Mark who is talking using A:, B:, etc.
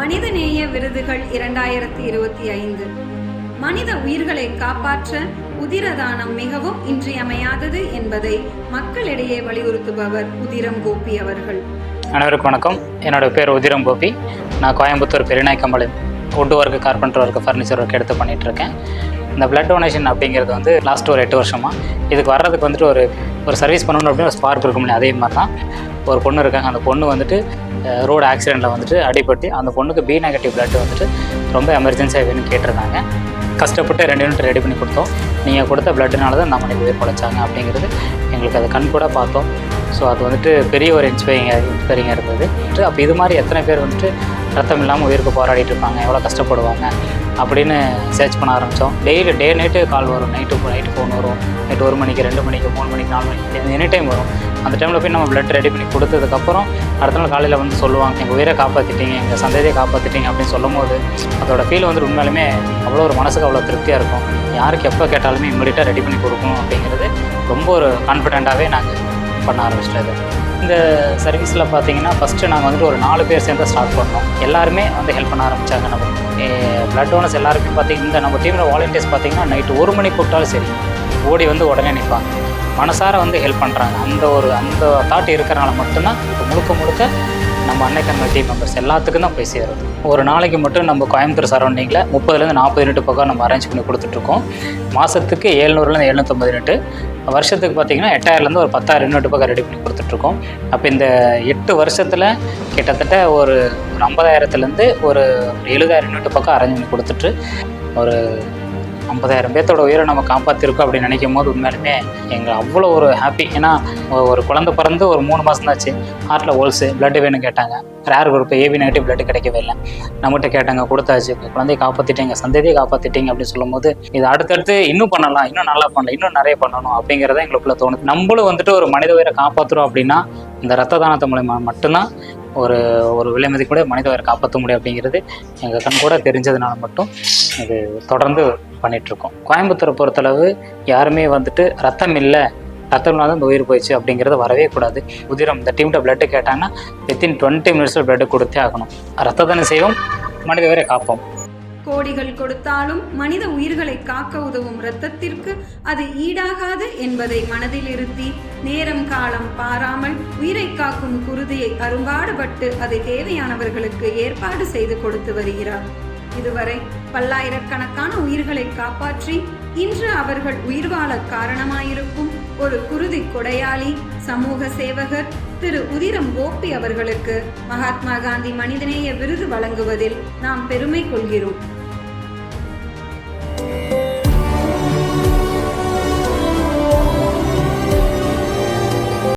A: மனிதநேய விருதுகள் இரண்டாயிரத்தி இருபத்தி ஐந்து. மனித உயிர்களை காப்பாற்ற உதிரதானம் மிகவும் இன்றியமையாதது என்பதை மக்களிடையே வலியுறுத்துபவர் உதிரம் கோபி அவர்கள்.
B: அனைவருக்கும் வணக்கம். என்னோட பேர் உதிரம் கோபி. நான் Coimbatore Periyanaickenpalayam wood work carpenter work furniture work எடுத்து பண்ணிட்டு இந்த பிளட் டொனேஷன் அப்படிங்கிறது வந்து லாஸ்ட் ஒரு எட்டு வருஷமாக இதுக்கு வர்றதுக்கு வந்துட்டு ஒரு ஒரு சர்வீஸ் பண்ணணும் அப்படின்னு ஒரு ஸ்பார்க் இருக்கும் அதே மாதிரி தான். ஒரு பொண்ணு இருக்காங்க. அந்த பொண்ணு வந்துட்டு ரோடு ஆக்சிடெண்ட்டில் வந்துட்டு அடிபட்டு அந்த பொண்ணுக்கு பி நெகட்டிவ் பிளட் வந்துட்டு ரொம்ப எமர்ஜென்சியாக வேணும்னு கேட்டிருந்தாங்க. கஷ்டப்பட்டு ரெண்டு யூனிட் ரெடி பண்ணி கொடுத்தோம். நீங்கள் கொடுத்த பிளட்டுனால தான் நம்ம மனித உயிர் பழைச்சாங்க அப்படிங்கிறது எங்களுக்கு அதை கண் கூட பார்த்தோம். ஸோ அது வந்துட்டு பெரிய ஒரு இன்ஸ்பைரிங்காக இன்ஸ்பைரிங்காக இருந்தது. அப்போ இது மாதிரி எத்தனை பேர் வந்துட்டு ரத்தம் இல்லாமல் உயிருக்கு போராடிட்டு இருப்பாங்க எவ்வளோ கஷ்டப்படுவாங்க அப்படின்னு சர்ச் பண்ண ஆரம்பித்தோம் டெய்லி டே நைட்டு கால் வரும். நைட்டு நைட்டு ஃபோன் வரும். நைட்டு ஒரு மணிக்கு ரெண்டு மணிக்கு மூணு மணிக்கு நாலு மணிக்கு எனி டைம் வரும். அந்த டைமில் போய் நம்ம பிளட் ரெடி பண்ணி கொடுத்ததுக்கப்புறம் அடுத்த நாள் காலையில் வந்து சொல்லுவாங்க எங்கள் உயிரை காப்பாற்றிட்டீங்க எங்கள் சந்ததியை காப்பாற்றிட்டீங்க அப்படின்னு சொல்லும் போது அதோட ஃபீல் வந்து உண்மையாலுமே அவ்வளோ ஒரு மனசுக்கு அவ்வளோ திருப்தியாக இருக்கும். யாருக்கு எப்போ கேட்டாலுமே இம்மிடியட்டாக ரெடி பண்ணி கொடுக்கணும் அப்படிங்கிறது ரொம்ப ஒரு கான்ஃபிடென்ட்டாகவே நாங்கள் பண்ண ஆரம்பிச்சிட்டது. இந்த சர்வீஸில் பார்த்தீங்கன்னா ஃபஸ்ட்டு நாங்கள் வந்துட்டு ஒரு நாலு பேர் சேர்ந்து ஸ்டார்ட் பண்ணோம். எல்லாருமே வந்து ஹெல்ப் பண்ண ஆரம்பித்தாங்க நம்ம. பிளட் டோனர்ஸ் எல்லாருமே பார்த்தீங்கன்னா இந்த நம்ம டீமில் வாலண்டியர்ஸ் பார்த்தீங்கன்னா நைட்டு ஒரு மணி கூப்பிட்டாலும் சரி ஓடி வந்து உடனே நிற்பாங்க மனசார வந்து ஹெல்ப் பண்ணுறாங்க அந்த ஒரு அந்த தாட் இருக்கிறனால மட்டும்தான் இப்போ முழுக்க முழுக்க நம்ம அன்னைக்கண்ண டீம் மெம்பர்ஸ் எல்லாத்துக்கும் தான் போய் சேருது. ஒரு நாளைக்கு மட்டும் நம்ம கோயம்புத்தூர் சரௌண்டிங்கில் முப்பதுலேருந்து நாற்பது யூனிட் பக்கம் நம்ம அரேஞ்ச் பண்ணி கொடுத்துட்ருக்கோம். மாதத்துக்கு ஏழ்நூறுலேருந்து எழுநூற்றம்பது யூனிட் வருஷத்துக்கு பார்த்தீங்கன்னா எட்டாயிரம்லேருந்து ஒரு பத்தாயிரம் யூனிட் பக்கம் ரெடி பண்ணி கொடுத்துட்ருக்கோம். அப்போ இந்த எட்டு வருஷத்தில் கிட்டத்தட்ட ஒரு ஒரு ஐம்பதாயிரத்துலேருந்து ஒரு எழுபதாயிரம் யூனிட் பக்கம் அரேஞ்ச் பண்ணி கொடுத்துட்டு ஒரு ஐம்பதாயிரம் பேர்த்தோட உயிரை நம்ம காப்பாற்றிருக்கோம் அப்படின்னு நினைக்கும் போது உண்மையிலுமே எங்கள் அவ்வளோ ஒரு ஹாப்பி ஏன்னா ஒரு குழந்தை பிறந்து ஒரு மூணு மாதம் தாச்சு ஹார்ட்டில் ஹோல்ஸு பிளட்டு வேணும் கேட்டாங்க. Rare group AB negative blood கிடைக்கவே இல்லை. நம்மகிட்ட கேட்டாங்க கொடுத்தாச்சு. குழந்தைய காப்பாற்றிட்டீங்க சந்ததியை காப்பாற்றிட்டீங்க அப்படின்னு சொல்லும்போது இது அடுத்தடுத்து இன்னும் பண்ணலாம் இன்னும் நல்லா பண்ணலாம் இன்னும் நிறைய பண்ணணும் அப்படிங்கிறத எங்களுக்குள்ள தோணுது. நம்மளும் வந்துட்டு ஒரு மனித உயிரை காப்பாற்றுறோம் அப்படின்னா இந்த ரத்த தானத்தை மூலயமா மட்டும்தான் ஒரு ஒரு விலை மதிக்கூட மனித உயிரை காப்பாற்ற முடியும் அப்படிங்கிறது எங்கள் கண் கூட தெரிஞ்சதுனால மட்டும் இது தொடர்ந்து பண்ணிகிட்ருக்கோம் கோயம்புத்தூரை பொறுத்தளவு யாருமே வந்துட்டு ரத்தம் இல்லை ரத்தம் இல்லாத இந்த உயிர் போயிடுச்சு அப்படிங்கிறது வரவே கூடாது. உதிரம் இந்த டீம்கிட்ட பிளட்டு கேட்டாங்கன்னா வித்தின் டுவெண்ட்டி மினிட்ஸில் பிளட்டு கொடுத்தே ஆகணும். ரத்தத்தானே செய்வோம் மனித உயிரை காப்போம்.
A: கோடிகள் கொடுத்தாலும் மனித உயிர்களை காக்க உதவும் இரத்தத்திற்கு அது ஈடாகாது என்பதை மனதில் இருத்தி நேரம் காலம் பாராமல் உயிரை காக்கும் குருதியை அரும்பாடுபட்டு அதை தேவையானவர்களுக்கு ஏற்பாடு செய்து கொடுத்து வருகிறார். இதுவரை பல்லாயிரக்கணக்கான உயிர்களை காப்பாற்றி இன்று அவர்கள் உயிர் வாழ காரணமாயிருக்கும். ஒரு குருதி கொடையாளி சமூக சேவகர் திரு உதிரம் கோபி அவர்களுக்கு மகாத்மா காந்தி மனிதநேய விருது வழங்குவதில் நாம் பெருமை கொள்கிறோம்.